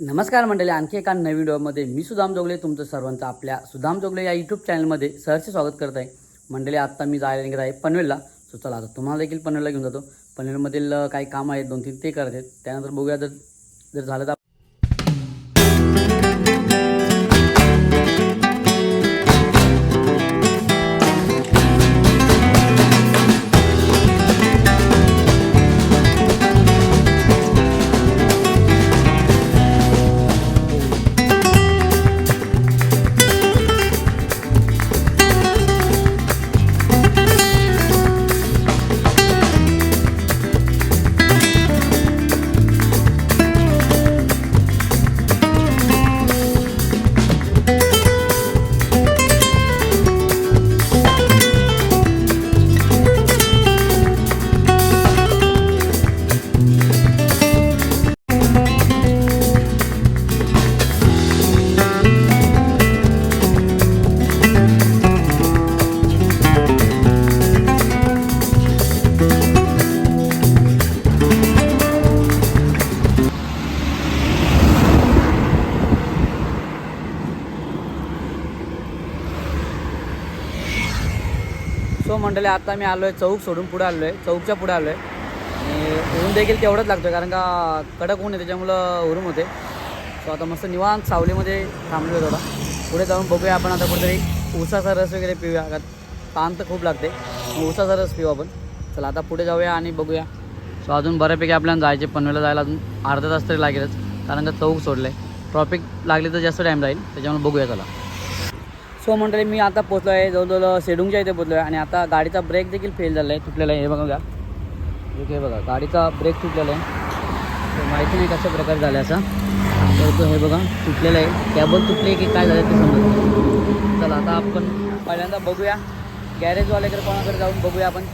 नमस्कार मंडळी आणखी एका नवीन व्हिडिओमध्ये मी सुदाम जोगले तुमचं सर्वांचं आपल्या सुदाम जोगले या यूट्यूब चॅनलमध्ये सहर्ष स्वागत करत आहे. मंडळी आत्ता मी जायला निघत आहे पनवेलला. सो चला आता तुम्हाला देखील पनवेलला घेऊन जातो. पनवेलमधील काही काम आहेत दोन तीन ते करत आहेत. त्यानंतर बघूया जर जर झालं तर सो मंडळी आता मी आलो आहे चौक सोडून पुढे आलो आहे चौकच्या पुढे आलो आहे आणि ऊन देखील तेवढंच लागतो आहे कारण का कडक ऊन आहे त्याच्यामुळं उरूम होते. सो आता मस्त निवांत सावलीमध्ये थांबलो आहे थोडा पुढे जाऊन बघूया आपण आता कुठेतरी ऊसाचा रस वगैरे पिऊया. कारण ताण तर खूप लागते. उसाचा ऊसाचा रस पिऊ आपण. चला आता पुढे जाऊया आणि बघूया. सो अजून बऱ्यापैकी आपल्याला जायचे पनवेला जायला अजून अर्धा तास तरी लागेलच. कारण का चौक सोडलं आहे ट्रॉफिक लागली तर जास्त टाईम जाईल त्याच्यामुळे बघूया चला. सो मंडळी मी आता पोचलो आहे जवळजवळ सेडुंगच्या इथे पोचलो आहे आणि आता गाडीचा ब्रेक देखील फेल झाला आहे तुटलेला आहे. हे बघा हे बघा. गाडीचा ब्रेक तुटलेला आहे. तर माहिती नाही कशा प्रकारे झालं असं. तर तो हे बघा तुटलेलं आहे. कॅबल तुटले की काय झालं ते समजत चला आता आपण पहिल्यांदा बघूया. गॅरेजवाल्याकडे कोणाकडे जाऊन बघूया आपण.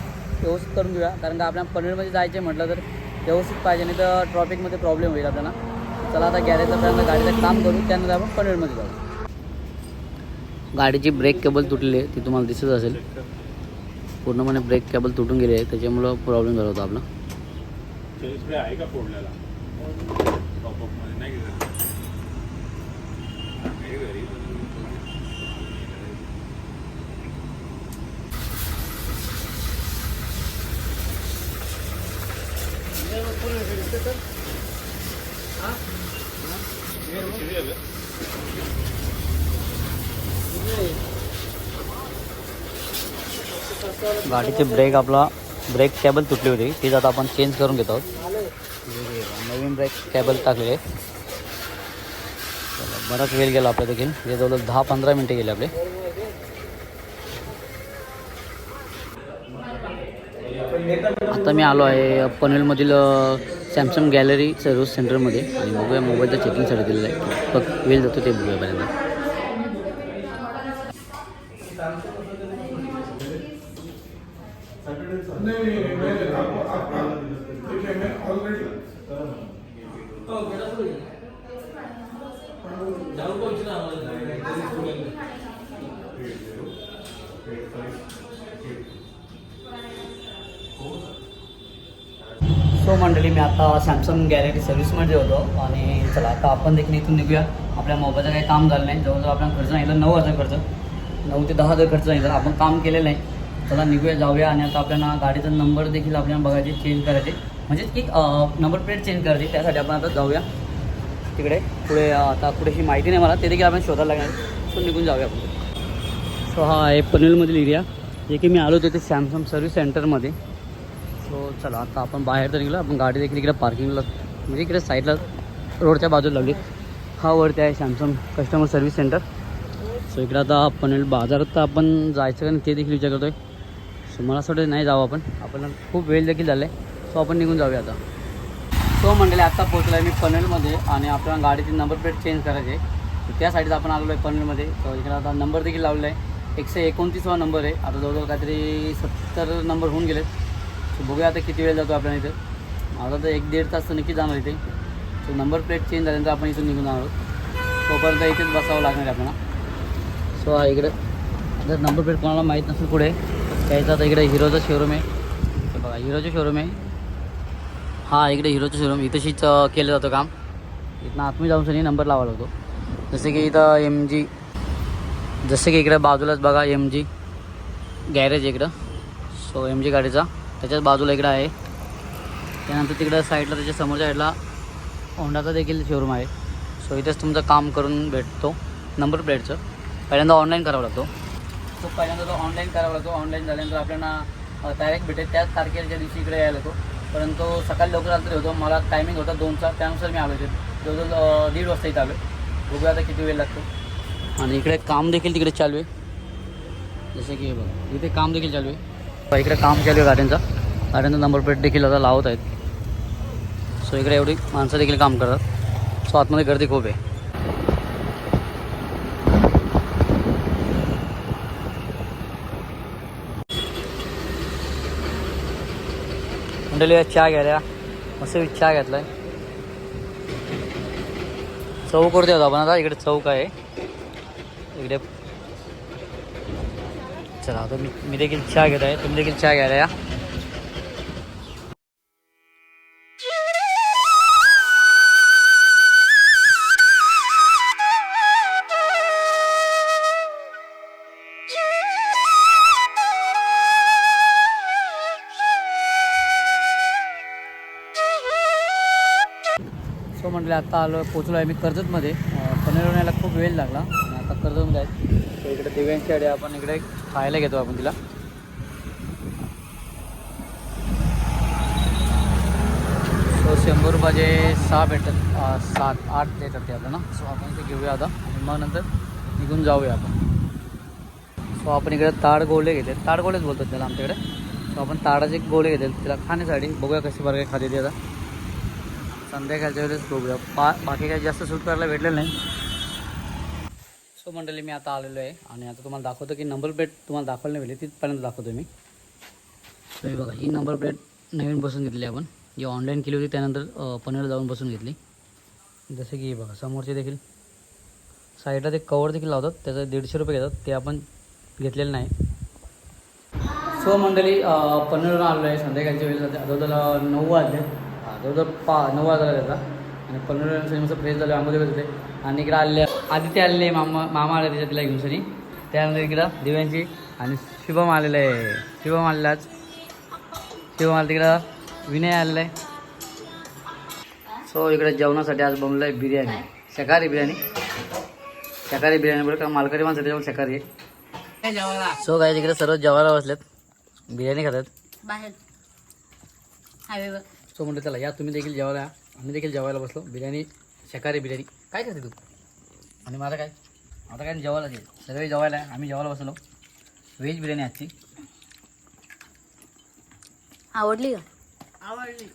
व्यवस्थित करून घेऊया. कारण का आपल्याला पनवेलमध्ये जायचं म्हटलं तर व्यवस्थित पाहिजे नाही तर ट्रॉफिकमध्ये प्रॉब्लेम होईल आपल्याला. चला आता गॅरेजला पहिल्यांदा गाडीचं काम करू त्यानंतर आपण पनवेलमध्ये जाऊ. गाडीची ब्रेक केबल तुटलेली आहे ती तुम्हाला दिसत असेल. पूर्णपणे ब्रेक केबल तुटून गेली आहे त्याच्यामुळं प्रॉब्लेम झाला होता आपला. आहे का फोडलेला टॉपअपमध्ये नाही घेतलं आहे घरी गाडीचे ब्रेक आपला ब्रेक केबल तुटली होती. तीच आता आपण चेंज करून घेत. आहोत नवीन ब्रेक केबल टाकलेले. बराच वेळ गेला आपल्या देखील हे जवळजवळ दहा पंधरा मिनटे गेले आपले. आता मी आलो आहे पनवेलमधील सॅमसंग गॅलरी सर्व्हिस सेंटरमध्ये आणि बघूया मोबाईलच्या चेकिंगसाठी दिलेलं आहे. फक्त वेळ जातो ते बघूया पहिल्यांदा. सो मंडळी मी आता सॅमसंग गॅलरी सर्व्हिसमध्ये होतो आणि चला आता आपण देखील इथून निघूया. आपल्या मोबाईलचं काही काम झालं नाही. जवळजवळ आपला खर्च सांगितलं नऊ हजार खर्च. नऊ ते दहा हजार खर्च सांगितलं आपण काम केलेलं नाही चला निघूया जाऊया आणि आता आपल्याला गाडीचा नंबर देखील आपल्याला बघायचे चेंज करायचे. म्हणजे की नंबर प्लेट चेंज करायची. त्यासाठी आपण आता जाऊया. तिकडे पुढे आता पुढे ही माहिती नाही मला ते देखील आपण शोधायला लागणार सो निघून जाऊया आपण. सो हा आहे पनवेलमधील एरिया जे की मी आलो तिथे सॅमसंग सर्व्हिस सेंटरमध्ये सो चला आता आपण बाहेर तर निघलो आपण गाडी देखील इकडे पार्किंगला म्हणजे इकडे साईडला रोडच्या बाजूला लावली. हा वरती आहे Samsung customer service centre so इकडे आता पनवेल बाजारात तर आपण जायचं का नाही ते देखील विचार करतो आहे सो मला असं वाटतं नाही जावं आपण. आपण खूप वेळ देखील झाला आहे सो आपण निघून जाऊया आता. सो मंडळी आत्ता पोहोचलो आहे मी पनवेलमध्ये आणि आपल्याला गाडीची नंबर प्लेट चेंज करायची आहे. त्या त्यासाठीच आपण आलेलो आहे पनवेलमध्ये तर इकडे आता नंबर देखील लावलेला आहे. एकशे एकोणतीसवा नंबर आहे. आता जवळजवळ काहीतरी सत्तर नंबर होऊन गेले सो बघूया आता किती वेळ जातो आपल्याला इथं. आता तर एक दीड तास तर नक्की जाणार इथे. सो नंबर प्लेट चेंज झाल्यानंतर आपण इथून निघून जाणार आहोत. तोपर्यंत इथेच बसावं लागणार आहे आपल्याला. सो हा इकडे. जर नंबर प्लेट कोणाला माहीत नसेल पुढे त्याचा आता इकडे हिरोचं शोरूम आहे. बघा हिरोचं शोरूम आहे. हा इकडे हिरोचं शोरूम इथंशीच केलं जातं काम. इथनं आतमध्ये जाऊन सनी नंबर लावायला होतो. जसे की इथं एम जी जसे की इकडे बाजूलाच बघा एम जी गॅरेज इकडं. सो एम जी गाडीचा. त्याच्याच बाजूला इकडं आहे. त्यानंतर तिकडं साईडला त्याच्या समोरच्या साईडला होंडाचा देखील शोरूम आहे. सो इथेच तुमचं काम करून भेटतो. नंबर प्लेटचं पहिल्यांदा ऑनलाईन करावं लागतो. तो पहिल्यांदा तो ऑनलाईन करावा लागतो. ऑनलाईन झाल्यानंतर आपल्याला डायरेक्ट भेटेल. त्याच तारखेच्या दिवशी इकडे यायला लागतो. परंतु सकाळी लवकर आलं तरी होतो. मला टायमिंग होता दोनचा. त्यानुसार मी आलो इथे. जवळजवळ दीड वाजता इथं आलो. बघूया आता किती वेळ लागतो. आणि इकडे काम देखील तिकडे चालू आहे. जसे की बघा. इथे काम देखील चालू आहे. इकडे काम चालू आहे गाड्यांचा. गाड्यांचा नंबर प्लेट देखील आता लावत आहेत. सो इकडे एवढी माणसं देखील काम करतात. सो आतमध्ये गर्दी खूप आहे. मंडळी चहा घ्यायला. मस्त मी चहा घेतलाय. चौक वरती होता आपण आता. इकडे चौक आहे. इकडे चला आता मी मी देखील चहा घेत आहे. तुम्ही देखील चहा घ्यायला या. म्हटलं आता आलो पोचलो आहे मी कर्जतमध्ये पनीर होण्याला खूप वेळ लागला. आणि आता कर्जतमध्ये आहे तर इकडे दिव्यांच्याकडे आपण इकडे खायला घेतो आपण तिला. सो शंभर रुपयाचे सहा भेटतात. सात आठ देतात ते आपल्याला. सो आपण ते घेऊया आता. मग नंतर निघून जाऊया आपण. सो आपण इकडे ताड गोळे घेते ताड गोळेच बोलतात त्याला आमच्याकडे. सो आपण ताडाचे गोळे घेतले. तिला खाण्यासाठी. बघूया कसे बरं काय खाते ते आता. संध्याकाळच्या वेळेस बघूया. पा बाकी काही जास्त सूट करायला भेटलेलं नाही. सो मंडळी मी आता आलेलो आहे आणि आता तुम्हाला दाखवतो की नंबर प्लेट तुम्हाला दाखवायला नाही भेटली तिथपर्यंत दाखवतो मी. सो बघा ही नंबर प्लेट नवीन बसून घेतली आपण. जी ऑनलाईन केली होती त्यानंतर पनीर जाऊन बसून घेतली. जसे की बघा समोरचे देखील. साईडला ते कवर देखील लावतात त्याचं दीडशे रुपये घेतात ते आपण घेतलेलं नाही. सो मंडळी अं, आलो आलेलो आहे. संध्याकाळच्या वेळेस जवळजवळ नऊ वाजले. जवळजवळ पा नऊ वाजला त्याचा आणि पनवेलवरून मस्त फ्रेश झालो आंबोली होते आणि इकडं आले आदित्य आलेले मामा मामा आले त्याच्या तिला घेऊन सनी त्यानंतर इकडं दिव्यांची आणि शुभम आलेलं. आहे शुभम आलेला आज. शुभम आले तिकडं. विनय आलेला आहे. सो इकडे जेवणासाठी आज बनलं आहे बिर्याणी. शाकाहारी बिर्याणी. शाकाहारी बिर्याणी बरं का? मालकरी माणसं त्याच्यामुळे शाकाहारी आहे. सो काय तिकडे सर्व जेवायला बसलेत. बिर्याणी खातात. बाहेर. हायवेवर सो म्हणलं चला या तुम्ही देखील जेवायला या. आम्ही देखील जेवायला बसलो. बिर्याणी शाकाहारी बिर्याणी. काय करते तू? आणि माझं काय? आता काय जेवायला दे. सर्व जेवायला आहे. आम्ही जेवायला बसलो. व्हेज बिर्याणी आजची. आवडली का? आवडली.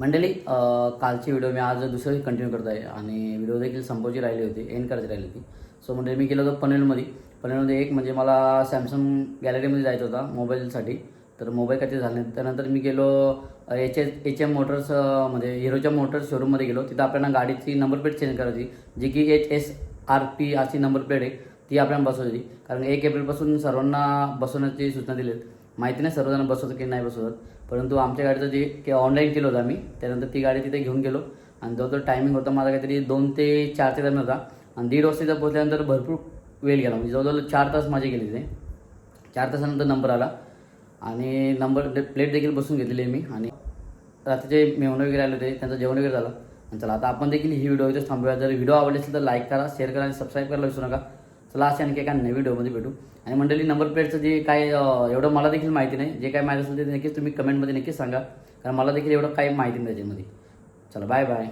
मंडळी कालची व्हिडिओ मी आज दुसरी कंटिन्यू करत आहे. आणि व्हिडिओ देखील संपवची राहिली होती. एंड करायची राहिली होती. सो म्हणजे मी गेलो होतो पनवेलमध्ये. पनवेलमध्ये एक म्हणजे मला सॅमसंग गॅलरीमध्ये जायचं होता मोबाईलसाठी तर मोबाईल काही झाले नाही. त्यानंतर मी गेलो H H H M motors म्हणजे मध्ये हिरोच्या मोटर्स शोरूममध्ये गेलो. तिथं आपल्याला गाडीची नंबर प्लेट चेंज करायची जी की एच एस आर पी अशी नंबर प्लेट आहे ती आपल्याला बसवायची कारण एक एप्रिलपासून सर्वांना बसवण्याची सूचना दिली आहेत माहिती नाही सर्वजण बसवतो की नाही बसवत परंतु आमच्या गाडीचं जे की ऑनलाईन केलं होतं आम्ही. त्यानंतर ती गाडी तिथे घेऊन गेलो. आणि जवळजवळ टायमिंग होता माझा काहीतरी दोन ते चारच्या दरम्यान होता. आणि दीड वाजता पोहोचल्यानंतर भरपूर वेळ गेला. म्हणजे जवळजवळ चार तास माझे गेले तिथे. चार तासानंतर नंबर आला. आणि नंबर प्लेट देखील बसून घेतलेली आहे मी. आणि रात्रीचे मेहणे वगैरे आले होते त्यांचं जेवण वगैरे झालं. आणि चला आता आपण देखील ही व्हिडिओ इथेच थांबूया. जर व्हिडिओ आवडले असेल तर लाईक करा शेअर करा आणि सबस्क्राईब करायला विसरू नका. चला असे आणखी एका नवीन व्हिडिओमध्ये भेटू. आणि मंडळी नंबर प्लेटचं जे काय एवढं मला देखील माहिती नाही. जे काय माहिती असेल ते नक्कीच तुम्ही कमेंटमध्ये नक्कीच सांगा. कारण मला देखील एवढं काही माहिती नाही त्याच्यामध्ये. चला बाय बाय